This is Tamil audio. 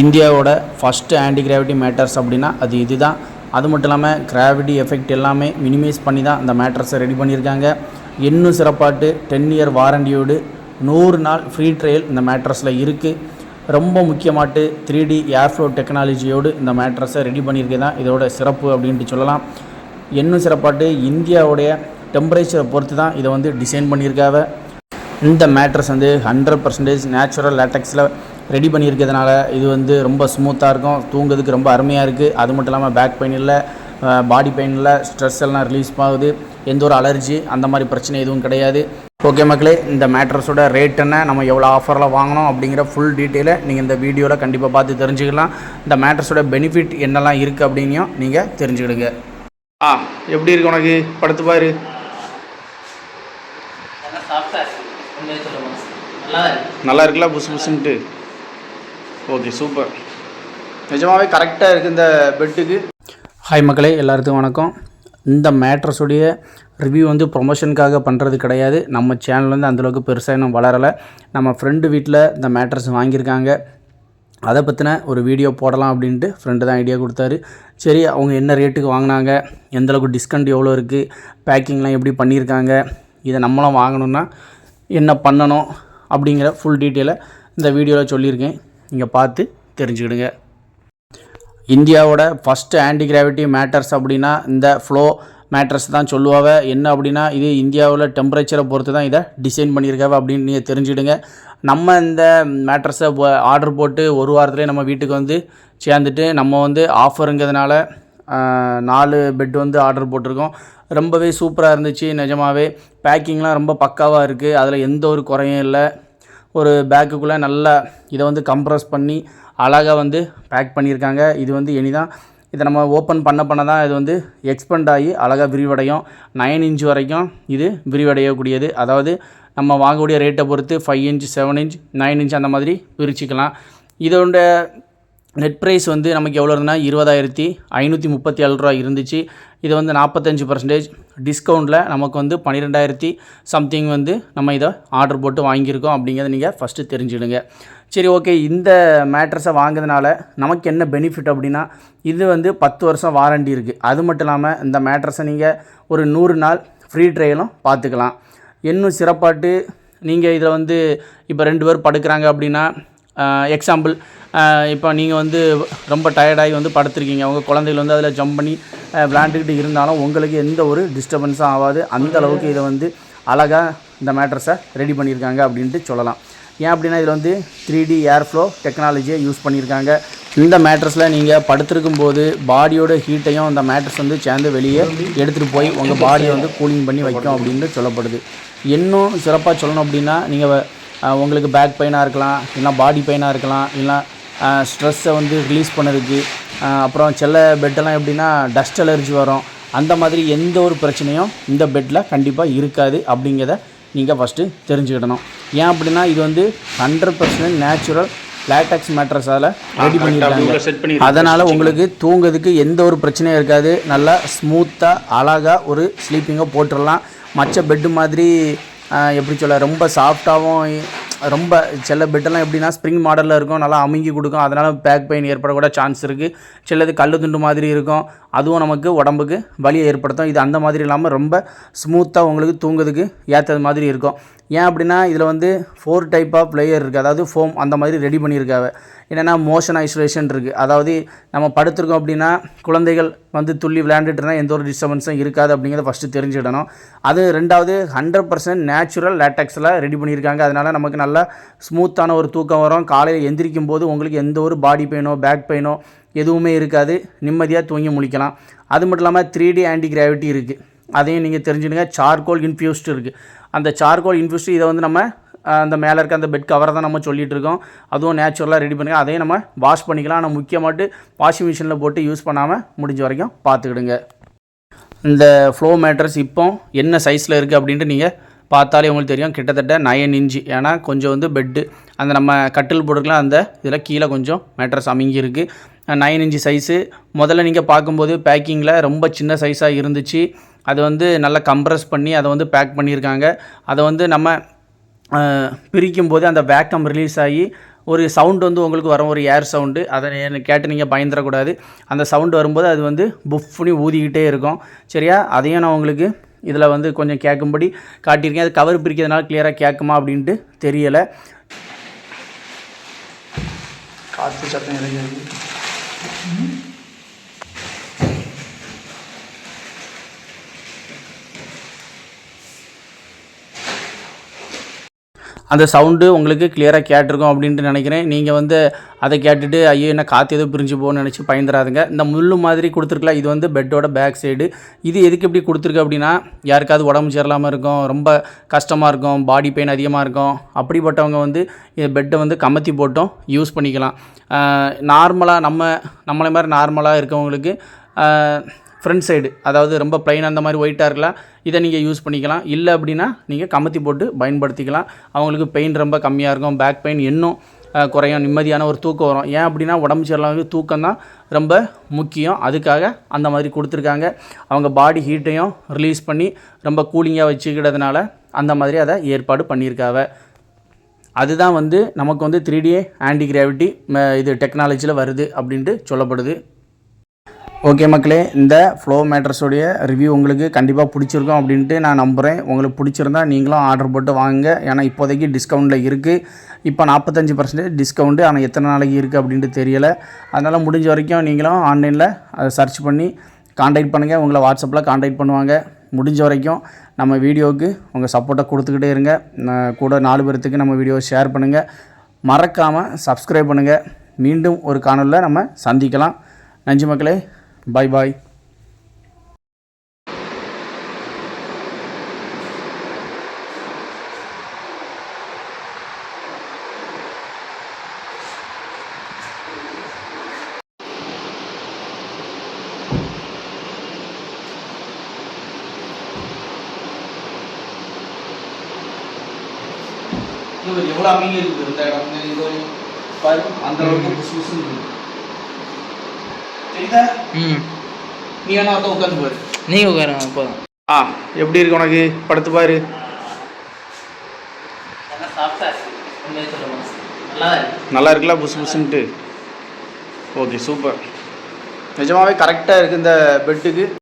இந்தியாவோட ஃபஸ்ட்டு ஆன்டி கிராவிட்டி மேட்டர்ஸ் அப்படின்னா அது இதுதான். அது மட்டும் இல்லாமல் கிராவிட்டி எஃபெக்ட் எல்லாமே மினிமைஸ் பண்ணி தான் அந்த மேட்ரஸை ரெடி பண்ணியிருக்காங்க. இன்னும் சிறப்பாட்டு டென் இயர் வாரண்டியோடு நூறு நாள் ஃப்ரீ ட்ரையல் இந்த மேட்ரஸில் இருக்குது ரொம்ப முக்கியமாட்டு த்ரீ டி ஏர்ஃப்ளோ டெக்னாலஜியோடு இந்த மேட்ரஸை ரெடி பண்ணியிருக்கே தான் இதோட சிறப்பு அப்படின்ட்டு சொல்லலாம். இன்னும் சிறப்பாட்டு இந்தியாவுடைய டெம்பரேச்சரை பொறுத்து தான் இதை வந்து டிசைன் பண்ணியிருக்காவ. இந்த மேட்ரஸ் வந்து ஹண்ட்ரட் பர்சன்டேஜ் நேச்சுரல் லேட்டக்ஸில் ரெடி பண்ணியிருக்கிறதுனால இது வந்து ரொம்ப ஸ்மூத்தாக இருக்கும். தூங்குறதுக்கு ரொம்ப அருமையாக இருக்குது அது மட்டும் இல்லாமல் பேக் பெயின் இல்லை பாடி பெயின் இல்லை ஸ்ட்ரெஸ் எல்லாம் ரிலீஸ் ஆகுது. எந்த ஒரு அலர்ஜி அந்த மாதிரி பிரச்சனை எதுவும் கிடையாது. ஓகே மக்களே இந்த மேட்ரஸோட ரேட் என்ன? நம்ம எவ்வளோ ஆஃபரில் வாங்கணும் அப்படிங்கிற ஃபுல் டீட்டெயிலை நீங்கள் இந்த வீடியோவில் கண்டிப்பாக பார்த்து தெரிஞ்சுக்கலாம். இந்த மேட்ரஸோட பெனிஃபிட் என்னெல்லாம் இருக்குது அப்படின்னும் நீங்கள் தெரிஞ்சுக்கிடுங்க. ஆ எப்படி இருக்கு உனக்கு? படுத்து பாரு நல்லா சாஃப்டாக இருக்கு உண்மையை சொல்ல போனால் நல்லா இருக்குல்ல புசு புசுன்ட்டு? ஓகே சூப்பர் நிஜமாகவே கரெக்டாக இருக்குது இந்த பெட்டுக்கு ஹாய் மக்களே எல்லாருக்கும் வணக்கம். இந்த மேட்ரஸுடைய ரிவ்யூ வந்து ப்ரொமோஷனுக்காக பண்ணுறது கிடையாது. நம்ம சேனல் வந்து அந்தளவுக்கு பெருசாக இன்னும் வளரலை. நம்ம ஃப்ரெண்டு வீட்டில் இந்த மேட்ரஸ் வாங்கியிருக்காங்க. அதை பற்றின ஒரு வீடியோ போடலாம் அப்படின்ட்டு ஃப்ரெண்டு தான் ஐடியா கொடுத்தாரு. சரி அவங்க என்ன ரேட்டுக்கு வாங்கினாங்க? எந்தளவுக்கு டிஸ்கவுண்ட் எவ்வளோ இருக்குது பேக்கிங்லாம் எப்படி பண்ணியிருக்காங்க? இதை நம்மளும் வாங்கணுன்னா என்ன பண்ணணும் அப்படிங்கிற ஃபுல் டீட்டெயிலை இந்த வீடியோவில் சொல்லியிருக்கேன். நீங்கள் பார்த்து தெரிஞ்சுக்கிடுங்க. இந்தியாவோட ஃபஸ்ட்டு ஆன்டி கிராவிட்டி மேட்டர்ஸ் அப்படின்னா இந்த ஃப்ளோ மேட்ரஸ் தான் சொல்லுவாங்க என்ன அப்படின்னா இது இந்தியாவில் டெம்பரேச்சரை பொறுத்து தான் இதை டிசைன் பண்ணியிருக்காவ அப்படின்னு நீங்கள் தெரிஞ்சுடுங்க நம்ம இந்த மேட்ரஸை ஆர்டர் போட்டு ஒரு வாரத்துலேயே நம்ம வீட்டுக்கு வந்து சேர்ந்துட்டு நம்ம வந்து ஆஃபருங்கிறதுனால நாலு பெட் வந்து ஆர்டர் போட்டிருக்கோம். ரொம்பவே சூப்பராக இருந்துச்சு. நிஜமாவே பேக்கிங்லாம் ரொம்ப பக்காவாக இருக்குது அதில் எந்த ஒரு குறையும் இல்லை. ஒரு பேக்குக்குள்ளே நல்லா இதை வந்து கம்ப்ரஸ் பண்ணி அழகாக வந்து பேக் பண்ணியிருக்காங்க. இது வந்து இனிதான். இதை நம்ம ஓப்பன் பண்ண பண்ண தான் இது வந்து எக்ஸ்பெண்ட் ஆகி அழகாக விரிவடையும். நைன் இன்ச் வரைக்கும் இது விரிவடையக்கூடியது. அதாவது நம்ம வாங்கக்கூடிய ரேட்டை பொறுத்து five inch seven inch nine inch அந்த மாதிரி பிரிச்சுக்கலாம். இதோட நெட் ப்ரைஸ் வந்து நமக்கு எவ்வளோ இருந்ததுன்னா இருபதாயிரத்தி ஐநூற்றி முப்பத்தி ஏழு ரூபா இருந்துச்சு. இது வந்து நாற்பத்தஞ்சு பர்சன்டேஜ் டிஸ்கவுண்ட்டில் நமக்கு வந்து பன்னிரெண்டாயிரத்தி சம்திங் வந்து நம்ம இதை ஆர்டர் போட்டு வாங்கியிருக்கோம் அப்படிங்கிறத நீங்கள் ஃபஸ்ட்டு தெரிஞ்சுடுங்க. சரி ஓகே இந்த மேட்ரஸை வாங்குறதுனால நமக்கு என்ன பெனிஃபிட் அப்படின்னா இது வந்து பத்து வருஷம் வாரண்டி இருக்குது அது மட்டும் இல்லாமல் இந்த மேட்ரஸை நீங்கள் ஒரு நூறு நாள் ஃப்ரீ ட்ரையலும் பார்த்துக்கலாம். இன்னும் சிறப்பாட்டு நீங்கள் இதில் வந்து இப்போ ரெண்டு பேர் படுக்கிறாங்க அப்படின்னா எக்ஸாம்பிள் இப்போ நீங்கள் வந்து ரொம்ப டயர்டாகி வந்து படுத்துருக்கீங்க. உங்கள் குழந்தைகள் வந்து அதில் ஜம்ப் பண்ணி விளாண்டுக்கிட்டு இருந்தாலும் உங்களுக்கு எந்த ஒரு டிஸ்டர்பன்ஸும் ஆகாது. அந்த அளவுக்கு இதை வந்து அழகாக இந்த மேட்ரஸை ரெடி பண்ணியிருக்காங்க அப்படின்ட்டு சொல்லலாம். ஏன் அப்படின்னா இதில் வந்து த்ரீ டி ஏர்ஃப்ளோ டெக்னாலஜியை யூஸ் பண்ணியிருக்காங்க. இந்த மேட்ரஸில் நீங்கள் படுத்திருக்கும் போது பாடியோட ஹீட்டையும் அந்த மேட்ரஸ் வந்து சேர்ந்து வெளியே எடுத்துகிட்டு போய் உங்கள் பாடியை வந்து கூலிங் பண்ணி வைக்கும் அப்படின்னு சொல்லப்படுது. இன்னும் சிறப்பாக சொல்லணும் அப்படின்னா நீங்கள் உங்களுக்கு பேக் பெயினாக இருக்கலாம் இல்லைனா பாடி பெயினாக இருக்கலாம் இல்லைனா ஸ்ட்ரெஸ்ஸை வந்து ரிலீஸ் பண்ணதுக்கு அஹ், அப்புறம் சில பெட்டெல்லாம் எப்படின்னா டஸ்ட் அலர்ஜி வரும். அந்த மாதிரி எந்த ஒரு பிரச்சனையும் இந்த பெட்டில் கண்டிப்பாக இருக்காது அப்படிங்கிறத நீங்கள் ஃபஸ்ட்டு தெரிஞ்சுக்கிடணும். ஏன் அப்படின்னா இது வந்து ஹண்ட்ரட் பர்சன்ட் நேச்சுரல் லேட்டக்ஸ் மேட்ரஸால் ரெடி பண்ணியிருக்காங்க. அதனால் உங்களுக்கு தூங்குறதுக்கு எந்த ஒரு பிரச்சனையும் இருக்காது. நல்லா ஸ்மூத்தாக அழகாக ஒரு ஸ்லீப்பிங்காக போட்டுடலாம். மற்ற பெட்டு மாதிரி எப்படி சொல்ல ரொம்ப சாஃப்டாகவும் ரொம்ப சில பெட்டெல்லாம் எப்படின்னா ஸ்ப்ரிங் மாடலில் இருக்கும் நல்லா அமுங்கி கொடுக்கும். அதனால் பேக் பெயின் ஏற்படக்கூட சான்ஸ் இருக்குது சிலது கல் துண்டு மாதிரி இருக்கும். அதுவும் நமக்கு உடம்புக்கு வலியை ஏற்படுத்தும். இது அந்த மாதிரி இல்லாமல் ரொம்ப ஸ்மூத்தாக உங்களுக்கு தூங்குறதுக்கு ஏற்றது மாதிரி இருக்கும். ஏன் அப்படின்னா இதில் வந்து ஃபோர் டைப் ஆஃப் லேயர் இருக்குது அதாவது ஃபோம் அந்த மாதிரி ரெடி பண்ணியிருக்காங்க என்னென்னா மோஷன் ஐசோலேஷன் இருக்குது அதாவது நம்ம படுத்திருக்கோம் அப்படின்னா குழந்தைகள் வந்து துள்ளி விளையாண்டுட்டுனா எந்த ஒரு டிஸ்டர்பன்ஸும் இருக்காது அப்படிங்கிறத ஃபஸ்ட்டு தெரிஞ்சுக்கிடணும். அது ரெண்டாவது ஹண்ட்ரட் பர்சன்ட் நேச்சுரல் லேட்டக்ஸில் ரெடி பண்ணியிருக்காங்க. அதனால் நமக்கு நல்லா ஸ்மூத்தான ஒரு தூக்கம் வரும். காலையில் எந்திரிக்கும் போது உங்களுக்கு எந்த ஒரு பாடி பெயினோ பேக் பெயினோ எதுவுமே இருக்காது. நிம்மதியாக தூங்கி முழிக்கலாம். அது மட்டும் இல்லாமல் த்ரீ டி ஆன்டி கிராவிட்டி இருக்குது அதையும் நீங்கள் தெரிஞ்சுடுங்க சார்கோல் இன்ஃபியூஸ்டு இருக்குது அந்த சார்கோல் இன்ஃபியூஸ்டு இதை வந்து நம்ம அந்த மேலே இருக்க அந்த பெட் கவரை தான் நம்ம சொல்லிகிட்டு இருக்கோம். அதுவும் நேச்சுரலாக ரெடி பண்ணுங்கள் அதையும் நம்ம வாஷ் பண்ணிக்கலாம். ஆனால் முக்கியமாட்டு வாஷிங் மிஷினில் போட்டு யூஸ் பண்ணாமல் முடிஞ்ச வரைக்கும் பார்த்துக்கிடுங்க. இந்த ஃப்ளோ மேட்ரஸ் இப்போ என்ன சைஸில் இருக்குது அப்படின்ட்டு நீங்கள் பார்த்தாலே உங்களுக்கு தெரியும். கிட்டத்தட்ட நயன் இன்ச்சு ஏன்னா கொஞ்சம் வந்து பெட்டு அந்த நம்ம கட்டில் போட்டுக்கலாம் அந்த இதில் கீழே கொஞ்சம் மேட்ரஸ் அமைங்கி இருக்குது நைன் இன்ச்சு சைஸு முதல்ல நீங்கள் பார்க்கும்போது பேக்கிங்கில் ரொம்ப சின்ன சைஸாக இருந்துச்சு. அது வந்து நல்லா கம்ப்ரஸ் பண்ணி அதை வந்து பேக் பண்ணியிருக்காங்க. அதை வந்து நம்ம பிரிக்கும் போது அந்த வேக்கம் ரிலீஸ் ஆகி ஒரு சவுண்டு வந்து உங்களுக்கு வரும் ஒரு ஏர் சவுண்டு அதை நீ- கேட்டு நீங்கள் பயந்துடக்கூடாது. அந்த சவுண்டு வரும்போது அது வந்து புஃப்னி ஊதிக்கிட்டே இருக்கும். சரியா? அதையும் நான் உங்களுக்கு இதில் வந்து கொஞ்சம் கேட்கும்படி காட்டியிருக்கேன். அது கவர் பிரிக்கிறதுனால கிளியராக கேட்குமா அப்படின்ட்டு தெரியலை. காற்று சத்தம் அந்த சவுண்டு உங்களுக்கு கிளியராக கேட்டிருக்கும் அப்படின்ட்டு நினைக்கிறேன். நீங்கள் வந்து அதை கேட்டுட்டு ஐயோ என்ன காற்று ஏதோ பிரிஞ்சு போகணும்னு நினச்சி பயந்துடாதுங்க இந்த முள் மாதிரி கொடுத்துருக்கலாம். இது வந்து பெட்டோட பேக் சைடு இது எதுக்கு எப்படி கொடுத்துருக்கு அப்படின்னா யாருக்காவது உடம்பு சரியில்லாமல் இருக்கும் ரொம்ப கஷ்டமாக இருக்கும் பாடி பெயின் அதிகமாக இருக்கும். அப்படிப்பட்டவங்க வந்து இந்த பெட்டை வந்து கமத்தி போட்டும் யூஸ் பண்ணிக்கலாம். நார்மலாக நம்ம நம்மளை மாதிரி நார்மலாக இருக்கவங்களுக்கு ஃப்ரண்ட் சைடு அதாவது ரொம்ப ப்ளைன் அந்த மாதிரி ஒயிட்டாக இருக்கலாம். இதை நீங்கள் யூஸ் பண்ணிக்கலாம். இல்லை அப்படின்னா நீங்கள் கமத்தி போட்டு பயன்படுத்திக்கலாம். அவங்களுக்கு பெயின் ரொம்ப கம்மியாக இருக்கும். பேக் பெயின் இன்னும் குறையும். நிம்மதியான ஒரு தூக்கம் வரும். ஏன் அப்படின்னா உடம்பு சரியில்லாமல் தூக்கம் தான் ரொம்ப முக்கியம். அதுக்காக அந்த மாதிரி கொடுத்துருக்காங்க. அவங்க பாடி ஹீட்டையும் ரிலீஸ் பண்ணி ரொம்ப கூலிங்காக வச்சுக்கிட்டதுனால அந்த மாதிரி அதை ஏற்பாடு பண்ணியிருக்காவ. அதுதான் வந்து நமக்கு வந்து த்ரீ டி ஆன்டி கிராவிட்டி இது டெக்னாலஜியில் வருது அப்படின்ட்டு சொல்லப்படுது. ஓகே மக்களே இந்த ஃப்ளோ மேட்ரஸோடைய ரிவ்யூ உங்களுக்கு கண்டிப்பாக பிடிச்சிருக்கும் அப்படின்ட்டு நான் நம்புகிறேன் உங்களுக்கு பிடிச்சிருந்தா நீங்களும் ஆர்டர் போட்டு வாங்குங்க. ஏன்னா இப்போதைக்கு டிஸ்கவுண்ட்டில் இருக்குது இப்போ நாற்பத்தஞ்சு பர்சன்டேஜ் டிஸ்கவுண்ட்டு ஆனால் எத்தனை நாளைக்கு இருக்குது அப்படின்ட்டு தெரியலை. அதனால் முடிஞ்ச வரைக்கும் நீங்களும் ஆன்லைனில் அதை சர்ச் பண்ணி காண்டாக்ட் பண்ணுங்கள் உங்களை வாட்ஸ்அப்பில் காண்டாக்ட் பண்ணுவாங்க. முடிஞ்ச வரைக்கும் நம்ம வீடியோவுக்கு உங்கள் சப்போர்ட்டை கொடுத்துக்கிட்டே இருங்க. கூட நாலு பேர்த்துக்கு நம்ம வீடியோவை ஷேர் பண்ணுங்கள் மறக்காமல் சப்ஸ்கிரைப் பண்ணுங்கள் மீண்டும் ஒரு காணொலியில் நம்ம சந்திக்கலாம். நன்றி மக்களே. பாய் பாய் எவ்வளோ அமைதி இருக்குது இந்த இடம்? இந்த அந்த அளவுக்கு தெரியுதா? ம். நீ வேணா வந்து உட்காந்து பாரு. நீங்கள் உட்காருங்க போதும் ஆ எப்படி இருக்கு உனக்கு? படுத்து பாரு. நல்லா இருக்குல்ல? புசு புசுன்ட்டு. Okay super. நிஜமாவே கரெக்டாக இருக்குது இந்த பெட்டுக்கு